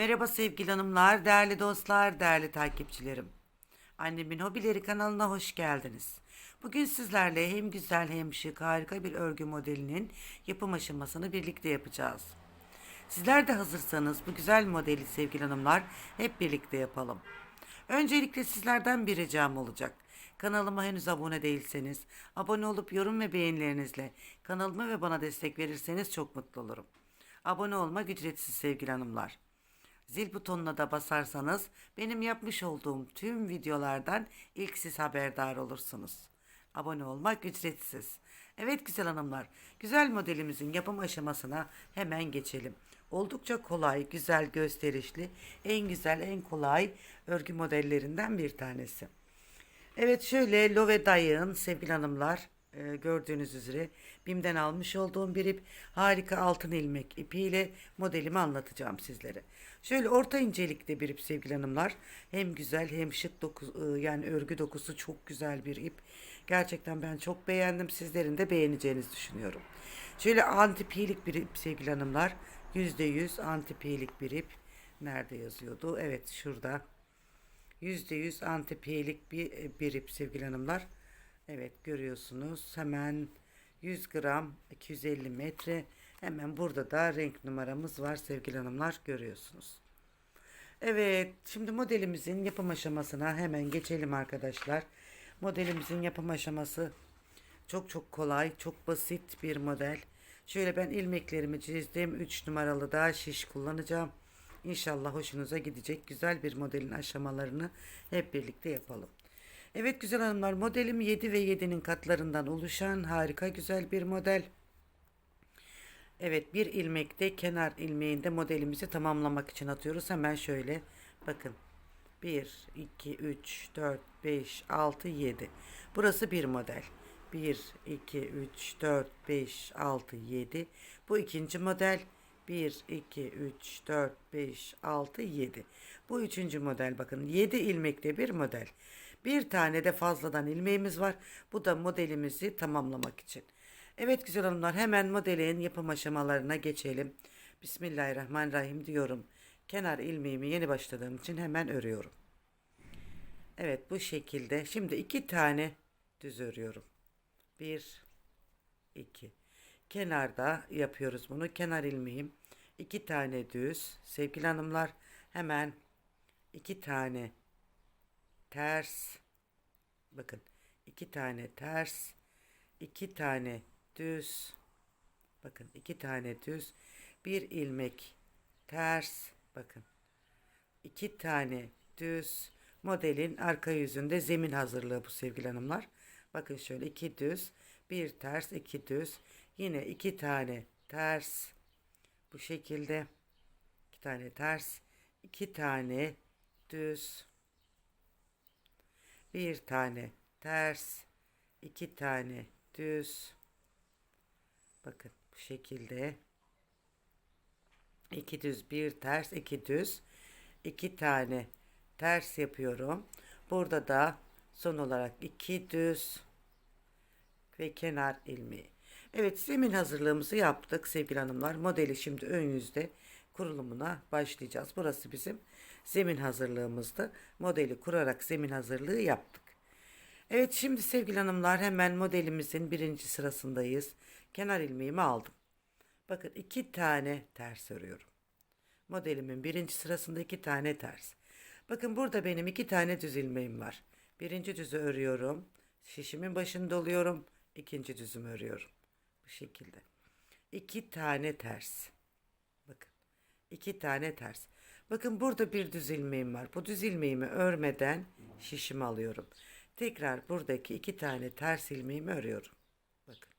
Merhaba sevgili hanımlar, değerli dostlar, değerli takipçilerim. Annemin Hobileri kanalına hoş geldiniz. Bugün sizlerle hem güzel hem şık harika bir örgü modelinin yapım aşamasını birlikte yapacağız. Sizler de hazırsanız bu güzel modeli sevgili hanımlar hep birlikte yapalım. Öncelikle sizlerden bir ricam olacak. Kanalıma henüz abone değilseniz, abone olup yorum ve beğenilerinizle kanalıma ve bana destek verirseniz çok mutlu olurum. Abone olmak ücretsiz sevgili hanımlar. Zil butonuna da basarsanız benim yapmış olduğum tüm videolardan ilk siz haberdar olursunuz. Abone olmak ücretsiz. Evet güzel hanımlar, güzel modelimizin yapım aşamasına hemen geçelim. Oldukça kolay, güzel, gösterişli, en güzel, en kolay örgü modellerinden bir tanesi. Evet şöyle Love Dayı'nın sevgili hanımlar e, gördüğünüz üzere BİM'den almış olduğum bir ip harika altın ilmek ipiyle modelimi anlatacağım sizlere. Şöyle orta incelikte bir ip sevgili hanımlar. Hem güzel hem şık doku, e, yani örgü dokusu çok güzel bir ip. Gerçekten ben çok beğendim. Sizlerin de beğeneceğinizi düşünüyorum. Şöyle antipilik bir ip sevgili hanımlar. %100 antipilik bir ip. Nerede yazıyordu? Evet şurada. %100 antipiyelik bir, bir ip sevgili hanımlar. Evet görüyorsunuz hemen 100 gram 250 metre hemen burada da renk numaramız var sevgili hanımlar görüyorsunuz. Evet şimdi modelimizin yapım aşamasına hemen geçelim arkadaşlar. Modelimizin yapım aşaması çok çok kolay çok basit bir model. Şöyle ben ilmeklerimi çizdim 3 numaralı da şiş kullanacağım. İnşallah hoşunuza gidecek güzel bir modelin aşamalarını hep birlikte yapalım. Evet güzel hanımlar modelim 7 ve 7'nin katlarından oluşan harika güzel bir model. Evet bir ilmekte kenar ilmeğinde modelimizi tamamlamak için atıyoruz. Hemen şöyle bakın. 1, 2, 3, 4, 5, 6, 7. Burası bir model. 1, 2, 3, 4, 5, 6, 7. Bu ikinci model. 1, 2, 3, 4, 5, 6, 7. Bu üçüncü model bakın. 7 ilmekte bir model. Bir tane de fazladan ilmeğimiz var. Bu da modelimizi tamamlamak için. Evet güzel hanımlar hemen modelin yapım aşamalarına geçelim. Bismillahirrahmanirrahim diyorum. Kenar ilmeğimi yeni başladığım için hemen örüyorum. Evet bu şekilde. Şimdi iki tane düz örüyorum. Bir, iki. Kenarda yapıyoruz bunu. Kenar ilmeğim. iki tane düz. Sevgili hanımlar hemen iki tane ters. Bakın iki tane ters. iki tane düz. Bakın iki tane düz. Bir ilmek ters. Bakın iki tane düz. Modelin arka yüzünde zemin hazırlığı bu sevgili hanımlar. Bakın şöyle iki düz. Bir ters iki düz. Yine iki tane ters. Bu şekilde. iki tane ters. iki tane düz. Bir tane ters. iki tane düz. Bakın bu şekilde. iki düz bir ters iki düz. iki tane ters yapıyorum. Burada da son olarak iki düz ve kenar ilmeği. Evet zemin hazırlığımızı yaptık sevgili hanımlar. Modeli şimdi ön yüzde kurulumuna başlayacağız. Burası bizim zemin hazırlığımızdı. Modeli kurarak zemin hazırlığı yaptık. Evet şimdi sevgili hanımlar hemen modelimizin birinci sırasındayız. Kenar ilmeğimi aldım. Bakın iki tane ters örüyorum. Modelimin birinci sırasında iki tane ters. Bakın burada benim iki tane düz ilmeğim var. Birinci düzü örüyorum. Şişimin başını doluyorum. İkinci düzümü örüyorum. Bu şekilde. İki tane ters. İki tane ters. Bakın burada bir düz ilmeğim var. Bu düz ilmeğimi örmeden şişimi alıyorum. Tekrar buradaki iki tane ters ilmeğimi örüyorum. Bakın.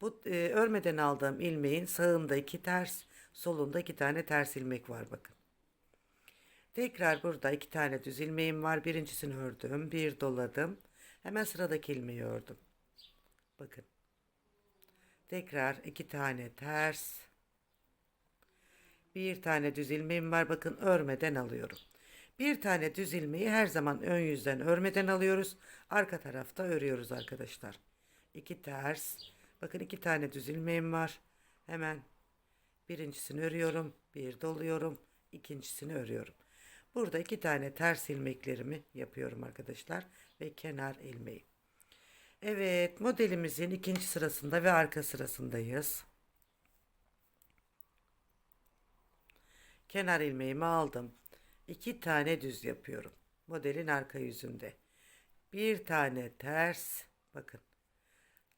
Bu e, örmeden aldığım ilmeğin sağında iki ters, solunda iki tane ters ilmek var bakın. Tekrar burada iki tane düz ilmeğim var. Birincisini ördüm. Bir doladım. Hemen sıradaki ilmeği ördüm. Bakın. Tekrar iki tane ters. Bir tane düz ilmeğim var. Bakın örmeden alıyorum. Bir tane düz ilmeği her zaman ön yüzden örmeden alıyoruz. Arka tarafta örüyoruz arkadaşlar. İki ters. Bakın iki tane düz ilmeğim var. Hemen birincisini örüyorum. Bir doluyorum. ikincisini örüyorum. Burada iki tane ters ilmeklerimi yapıyorum arkadaşlar ve kenar ilmeği. Evet modelimizin ikinci sırasında ve arka sırasındayız. Kenar ilmeğimi aldım. İki tane düz yapıyorum. Modelin arka yüzünde. Bir tane ters. Bakın.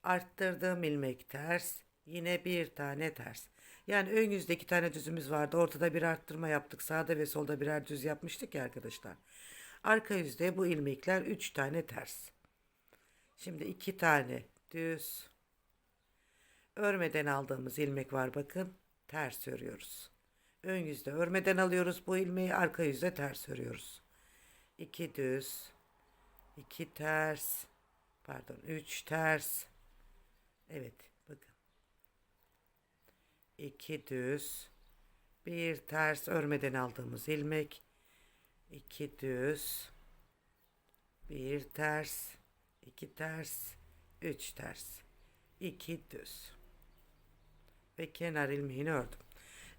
Arttırdığım ilmek ters. Yine bir tane ters. Yani ön yüzde iki tane düzümüz vardı. Ortada bir arttırma yaptık. Sağda ve solda birer düz yapmıştık ya arkadaşlar. Arka yüzde bu ilmekler üç tane ters. Şimdi iki tane düz. Örmeden aldığımız ilmek var bakın. Ters örüyoruz. Ön yüzde örmeden alıyoruz bu ilmeği. Arka yüzde ters örüyoruz. İki düz. iki ters. Pardon üç ters. Evet bakın. İki düz. Bir ters örmeden aldığımız ilmek. iki düz. Bir ters. iki ters. Üç ters. iki düz. Ve kenar ilmeğini ördüm.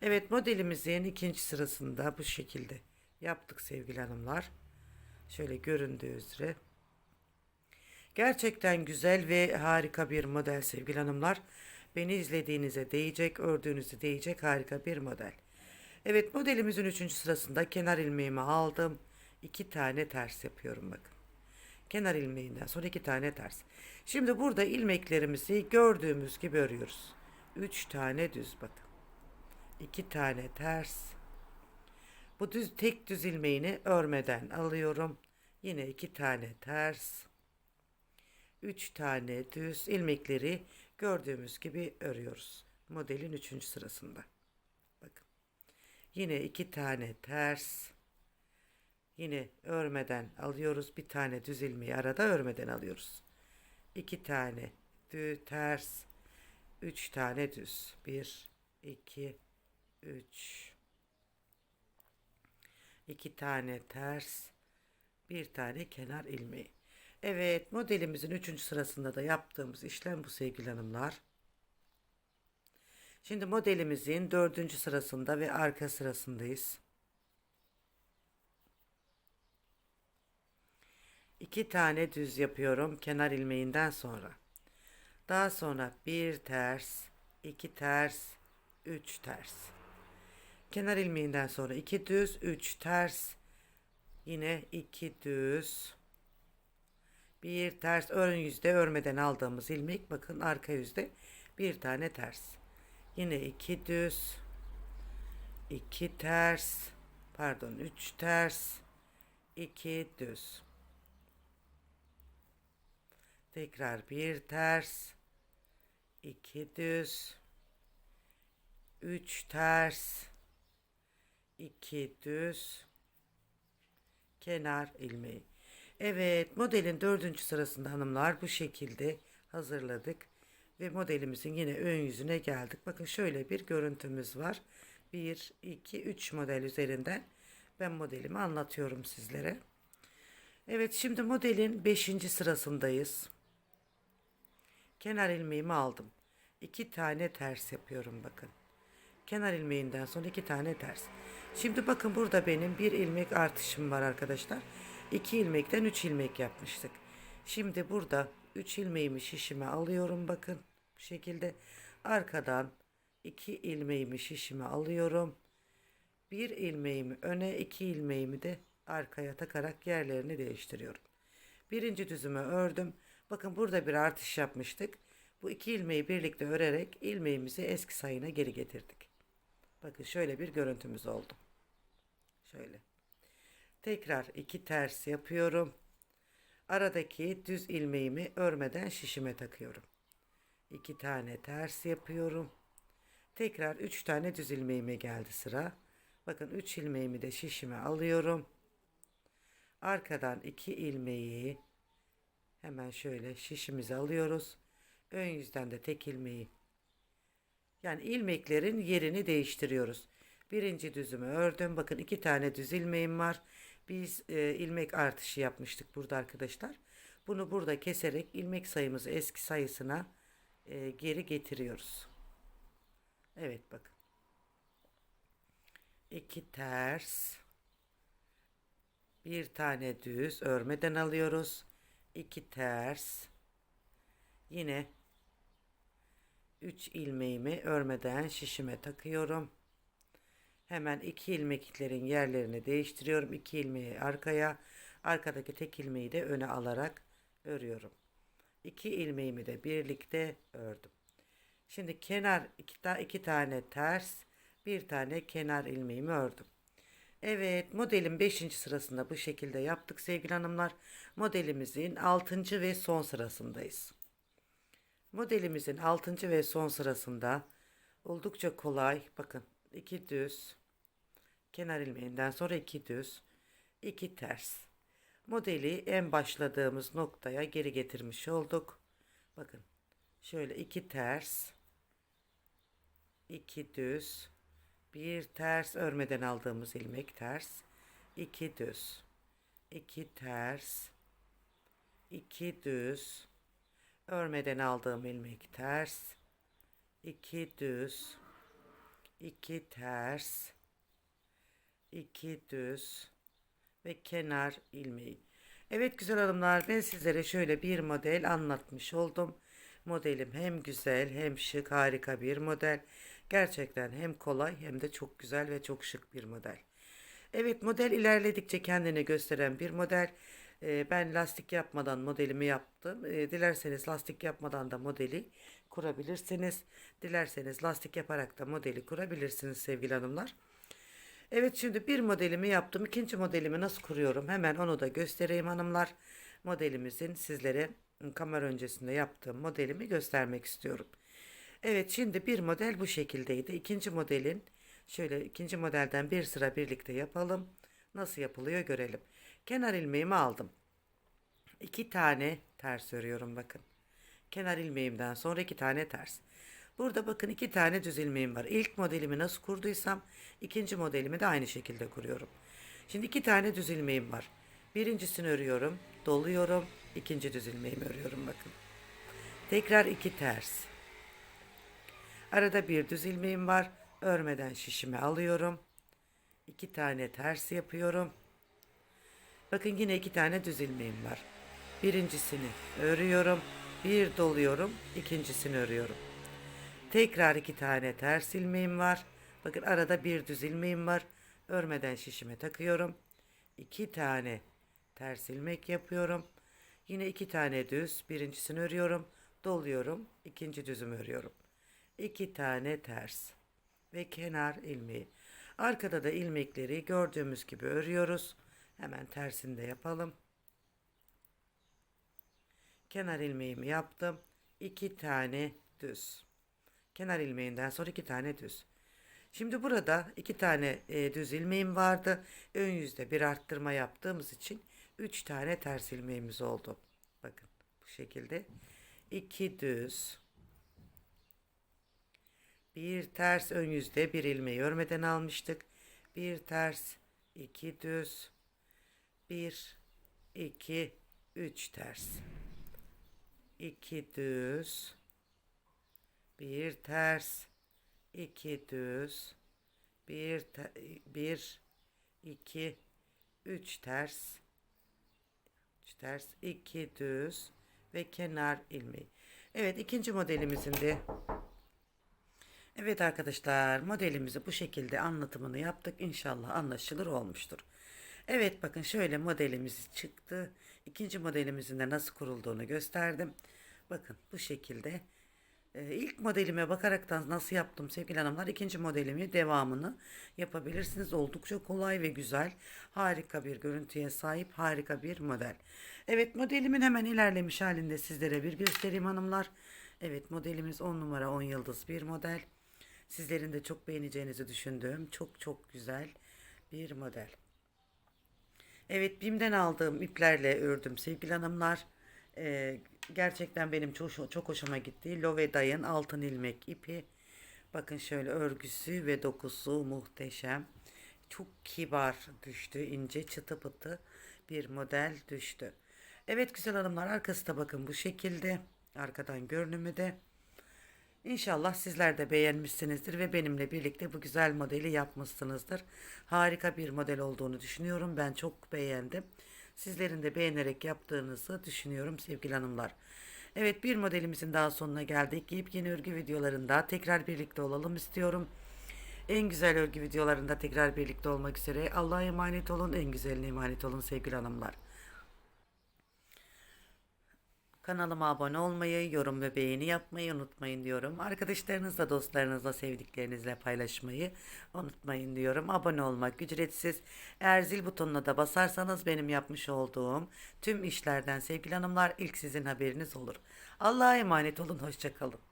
Evet modelimizin ikinci sırasında bu şekilde yaptık sevgili hanımlar. Şöyle göründüğü üzere. Gerçekten güzel ve harika bir model sevgili hanımlar. Beni izlediğinize değecek, ördüğünüze değecek harika bir model. Evet modelimizin üçüncü sırasında kenar ilmeğimi aldım. iki tane ters yapıyorum bakın. Kenar ilmeğinden sonra iki tane ters. Şimdi burada ilmeklerimizi gördüğümüz gibi örüyoruz. Üç tane düz bakın. İki tane ters. Bu düz tek düz ilmeğini örmeden alıyorum. Yine iki tane ters. 3 tane düz ilmekleri gördüğümüz gibi örüyoruz. Modelin 3. sırasında. Bakın. Yine 2 tane ters. Yine örmeden alıyoruz. Bir tane düz ilmeği arada örmeden alıyoruz. 2 tane düz ters. 3 tane düz. 1 2 3 2 tane ters. Bir tane kenar ilmeği. Evet modelimizin üçüncü sırasında da yaptığımız işlem bu sevgili hanımlar. Şimdi modelimizin dördüncü sırasında ve arka sırasındayız. İki tane düz yapıyorum kenar ilmeğinden sonra. Daha sonra bir ters, iki ters, üç ters. Kenar ilmeğinden sonra iki düz, üç ters. Yine iki düz, bir ters ön yüzde örmeden aldığımız ilmek bakın arka yüzde bir tane ters. Yine iki düz, iki ters, pardon üç ters, iki düz. Tekrar bir ters, iki düz, üç ters, iki düz, kenar ilmeği. Evet modelin dördüncü sırasında hanımlar bu şekilde hazırladık. Ve modelimizin yine ön yüzüne geldik. Bakın şöyle bir görüntümüz var. 1, 2, 3 model üzerinden ben modelimi anlatıyorum sizlere. Evet şimdi modelin 5. sırasındayız. Kenar ilmeğimi aldım. 2 tane ters yapıyorum bakın. Kenar ilmeğinden sonra 2 tane ters. Şimdi bakın burada benim bir ilmek artışım var arkadaşlar. 2 ilmekten 3 ilmek yapmıştık. Şimdi burada 3 ilmeğimi şişime alıyorum bakın. Bu şekilde arkadan 2 ilmeğimi şişime alıyorum. Bir ilmeğimi öne 2 ilmeğimi de arkaya takarak yerlerini değiştiriyorum. Birinci düzümü ördüm. Bakın burada bir artış yapmıştık. Bu iki ilmeği birlikte örerek ilmeğimizi eski sayına geri getirdik. Bakın şöyle bir görüntümüz oldu. Şöyle. Tekrar iki ters yapıyorum. Aradaki düz ilmeğimi örmeden şişime takıyorum. İki tane ters yapıyorum. Tekrar üç tane düz ilmeğime geldi sıra. Bakın üç ilmeğimi de şişime alıyorum. Arkadan iki ilmeği hemen şöyle şişimize alıyoruz. Ön yüzden de tek ilmeği. Yani ilmeklerin yerini değiştiriyoruz. Birinci düzümü ördüm. Bakın iki tane düz ilmeğim var. Biz e, ilmek artışı yapmıştık burada arkadaşlar. Bunu burada keserek ilmek sayımızı eski sayısına e, geri getiriyoruz. Evet bakın. iki ters, bir tane düz örmeden alıyoruz. iki ters, yine 3 ilmeğimi örmeden şişime takıyorum. Hemen iki ilmeklerin yerlerini değiştiriyorum. İki ilmeği arkaya, arkadaki tek ilmeği de öne alarak örüyorum. İki ilmeğimi de birlikte ördüm. Şimdi kenar iki, ta, iki tane ters, bir tane kenar ilmeğimi ördüm. Evet modelin 5. sırasında bu şekilde yaptık sevgili hanımlar. Modelimizin 6. ve son sırasındayız. Modelimizin 6. ve son sırasında oldukça kolay. Bakın iki düz, kenar ilmeğinden sonra iki düz, iki ters. Modeli en başladığımız noktaya geri getirmiş olduk. Bakın şöyle iki ters, iki düz, bir ters örmeden aldığımız ilmek ters, iki düz, iki ters, iki düz, örmeden aldığım ilmek ters, iki düz, iki ters, iki düz ve kenar ilmeği. Evet güzel hanımlar ben sizlere şöyle bir model anlatmış oldum. Modelim hem güzel hem şık harika bir model. Gerçekten hem kolay hem de çok güzel ve çok şık bir model. Evet model ilerledikçe kendini gösteren bir model. Ee, ben lastik yapmadan modelimi yaptım. Ee, dilerseniz lastik yapmadan da modeli kurabilirsiniz. Dilerseniz lastik yaparak da modeli kurabilirsiniz sevgili hanımlar. Evet şimdi bir modelimi yaptım. İkinci modelimi nasıl kuruyorum? Hemen onu da göstereyim hanımlar. Modelimizin sizlere kamera öncesinde yaptığım modelimi göstermek istiyorum. Evet şimdi bir model bu şekildeydi. İkinci modelin şöyle ikinci modelden bir sıra birlikte yapalım. Nasıl yapılıyor görelim. Kenar ilmeğimi aldım. İki tane ters örüyorum bakın. Kenar ilmeğimden sonra iki tane ters. Burada bakın iki tane düz ilmeğim var. İlk modelimi nasıl kurduysam ikinci modelimi de aynı şekilde kuruyorum. Şimdi iki tane düz ilmeğim var. Birincisini örüyorum, doluyorum, ikinci düz ilmeğimi örüyorum bakın. Tekrar iki ters. Arada bir düz ilmeğim var. Örmeden şişimi alıyorum. İki tane ters yapıyorum. Bakın yine iki tane düz ilmeğim var. Birincisini örüyorum. Bir doluyorum. ikincisini örüyorum. Tekrar iki tane ters ilmeğim var. Bakın arada bir düz ilmeğim var. Örmeden şişime takıyorum. İki tane ters ilmek yapıyorum. Yine iki tane düz. Birincisini örüyorum. Doluyorum. ikinci düzümü örüyorum. İki tane ters. Ve kenar ilmeği. Arkada da ilmekleri gördüğümüz gibi örüyoruz. Hemen tersini de yapalım. Kenar ilmeğimi yaptım. İki tane düz. Kenar ilmeğinden sonra iki tane düz. Şimdi burada iki tane e, düz ilmeğim vardı. Ön yüzde bir arttırma yaptığımız için üç tane ters ilmeğimiz oldu. Bakın bu şekilde. iki düz. Bir ters ön yüzde bir ilmeği örmeden almıştık. Bir ters, iki düz. Bir, iki, üç ters. iki düz bir ters, iki düz, bir, te, bir, iki, üç ters, üç ters, iki düz ve kenar ilmeği. Evet ikinci modelimizin de Evet arkadaşlar modelimizi bu şekilde anlatımını yaptık. İnşallah anlaşılır olmuştur. Evet bakın şöyle modelimiz çıktı. İkinci modelimizin de nasıl kurulduğunu gösterdim. Bakın bu şekilde ee, ilk modelime bakaraktan nasıl yaptım sevgili hanımlar ikinci modelimi devamını yapabilirsiniz. Oldukça kolay ve güzel harika bir görüntüye sahip harika bir model. Evet modelimin hemen ilerlemiş halinde sizlere bir göstereyim hanımlar. Evet modelimiz 10 numara 10 yıldız bir model. Sizlerin de çok beğeneceğinizi düşündüğüm çok çok güzel bir model. Evet BİM'den aldığım iplerle ördüm sevgili hanımlar. Ee, gerçekten benim çok, çok hoşuma gitti. Loveday'ın altın ilmek ipi. Bakın şöyle örgüsü ve dokusu muhteşem. Çok kibar düştü. ince çıtı pıtı bir model düştü. Evet güzel hanımlar arkası da bakın bu şekilde. Arkadan görünümü de. İnşallah sizler de beğenmişsinizdir ve benimle birlikte bu güzel modeli yapmışsınızdır. Harika bir model olduğunu düşünüyorum. Ben çok beğendim. Sizlerin de beğenerek yaptığınızı düşünüyorum sevgili hanımlar. Evet bir modelimizin daha sonuna geldik. Yepyeni örgü videolarında tekrar birlikte olalım istiyorum. En güzel örgü videolarında tekrar birlikte olmak üzere. Allah'a emanet olun. En güzeline emanet olun sevgili hanımlar. Kanalıma abone olmayı, yorum ve beğeni yapmayı unutmayın diyorum. Arkadaşlarınızla, dostlarınızla, sevdiklerinizle paylaşmayı unutmayın diyorum. Abone olmak ücretsiz. Eğer zil butonuna da basarsanız benim yapmış olduğum tüm işlerden sevgili hanımlar ilk sizin haberiniz olur. Allah'a emanet olun, hoşçakalın.